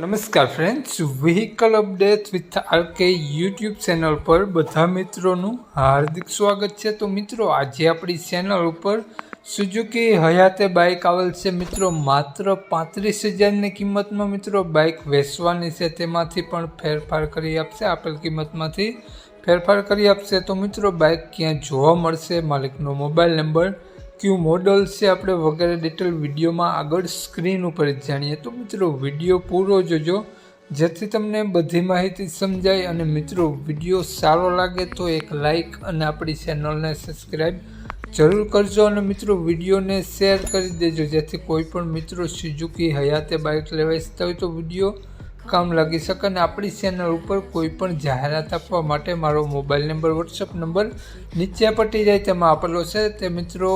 નમસ્કાર friends vehicle update with RK YouTube channel પર બધા મિત્રોનું હાર્દિક સ્વાગત છે. તો મિત્રો, આજે આપણી ચેનલ ઉપર સુઝુકી હયાતે બાઇક આવેલ છે. મિત્રો, માત્ર પાંત્રીસ હજારની કિંમતમાં મિત્રો બાઇક વેચવાની છે. તેમાંથી પણ ફેરફાર કરી આપશે. આપેલ કિંમતમાંથી ફેરફાર કરી આપશે. તો મિત્રો બાઇક ક્યાં જોવા મળશે? માલિકનો મોબાઈલ નંબર કયું મોડલ છે આપણે વગેરે ડિટેલ વિડીયોમાં આગળ સ્ક્રીન ઉપર જાણીએ. તો મિત્રો, વીડિયો પૂરો જોજો. જેથી તમને બધી માહિતી સમજાય અને મિત્રો, વીડિયો સારો લાગે તો એક લાઈક અને આપણી ચેનલને સબસ્ક્રાઈબ જરૂર કરજો અને મિત્રો, વિડીયોને શેર કરી દેજો. જેથી કોઈ પણ મિત્રો સુઝુકી હયાતે બાઇક લેવા ઇચ્છતા હોય તો વીડિયો કામ લાગી શકે અને આપણી ચેનલ ઉપર કોઈ પણ જાહેરાત આપવા માટે મારો મોબાઈલ નંબર વોટ્સઅપ નંબર નીચે પટી જાય, તેમાં આપેલો છે. તે મિત્રો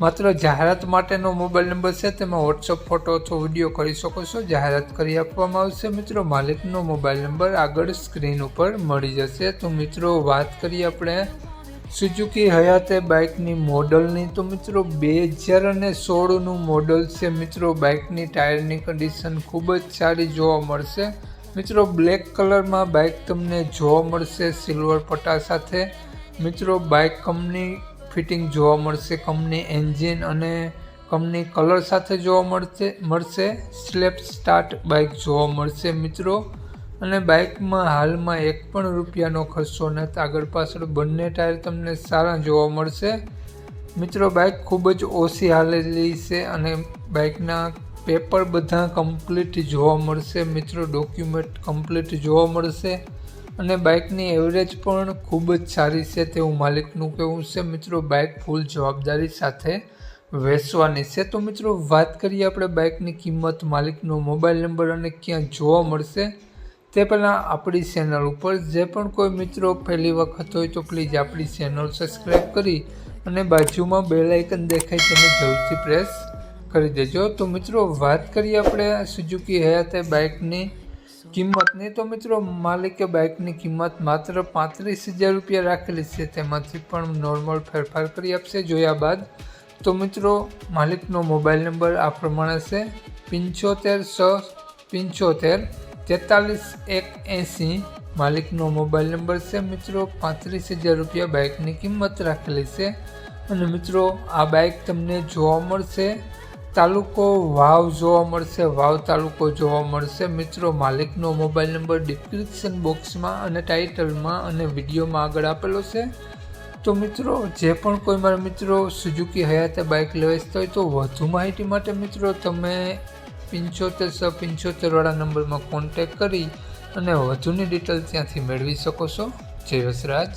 માત્ર જાહેરાત માટેનો મોબાઈલ નંબર છે, તેમાં વોટ્સઅપ ફોટો અથવા વીડિયો કરી શકો છો. જાહેરાત કરી આપવામાં આવશે. મિત્રો, માલિકનો મોબાઈલ નંબર આગળ સ્ક્રીન ઉપર મળી જશે. તો મિત્રો, વાત કરીએ આપણે સુઝુકી હયાતે બાઇકની મોડલની. તો મિત્રો, બે હજાર અને સોળનું મોડલ છે. મિત્રો બાઇકની ટાયરની કન્ડિશન ખૂબ જ સારી જોવા મળશે. મિત્રો બ્લેક કલરમાં બાઇક તમને જોવા મળશે સિલ્વર પટ્ટા સાથે. મિત્રો બાઇક કંપની ફિટિંગ જોવા મળશે કંપની એન્જિન અને કંપની કલર સાથે જોવા મળશે મળશે. સ્લેપ સ્ટાર્ટ બાઇક જોવા મળશે મિત્રો. અને બાઇકમાં હાલમાં એક પણ રૂપિયાનો ખર્ચો નથી. આગળ પાછળ બંને ટાયર તમને સારા જોવા મળશે. મિત્રો બાઇક ખૂબ જ ઓછી હાલેલી છે અને બાઇકના પેપર બધા કમ્પ્લીટ જોવા મળશે. મિત્રો ડોક્યુમેન્ટ કમ્પ્લીટ જોવા મળશે. અને બાઇકની એવરેજ પણ ખૂબ જ સારી છે તેવું માલિકનું કહેવું છે. મિત્રો, બાઇક ફૂલ જવાબદારી સાથે વેચવાની છે. તો મિત્રો, વાત કરીએ આપણે બાઇકની કિંમત, માલિકનો મોબાઈલ નંબર અને ક્યાં જોવા મળશે તે પહેલાં આપણી ચેનલ ઉપર. જે પણ કોઈ મિત્રો પહેલી વખત હોય તો પ્લીઝ આપણી ચેનલ સબસ્ક્રાઈબ કરી અને બાજુમાં બે લાઇકન દેખાય તેને જરૂરથી પ્રેસ કરી દેજો. તો મિત્રો, વાત કરીએ આપણે સુઝુકી હયાતે બાઇકની કિંમતની તો મિત્રો, માલિકે બાઇકની કિંમત માત્ર પાંત્રીસ હજાર રૂપિયા રાખેલી છે. તેમાંથી પણ નોર્મલ ફેરફાર કરી આપશે. જોયા બાદ તો મિત્રો, માલિકનો મોબાઈલ નંબર આ પ્રમાણે છે. પંચોતેર છ પંચોતેર તેતાલીસ એક એંસી. માલિકનો મોબાઈલ નંબર છે મિત્રો, પાંત્રીસ હજાર રૂપિયા બાઇકની કિંમત રાખેલી છે. અને મિત્રો, આ બાઇક તમને જોવા મળશે. તાલુકો વાવ જોવા મળશે, વાવ તાલુકો જોવા મળશે. મિત્રો, માલિકનો મોબાઈલ નંબર ડિસ્ક્રિપ્શન બોક્સમાં અને ટાઇટલમાં અને વિડીયોમાં આગળ આપેલો છે. તો મિત્રો, જે પણ કોઈ મારા મિત્રો સુઝુકી હયાતે બાઇક લેવા હોય તો વધુ માહિતી માટે મિત્રો, તમે પંચોતેર સો પંચોતેરવાળા નંબરમાં કોન્ટેક કરી અને વધુની ડિટેલ ત્યાંથી મેળવી શકો છો. જય વસરાજ.